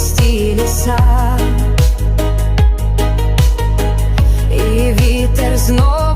листі ліса, і вітер знов.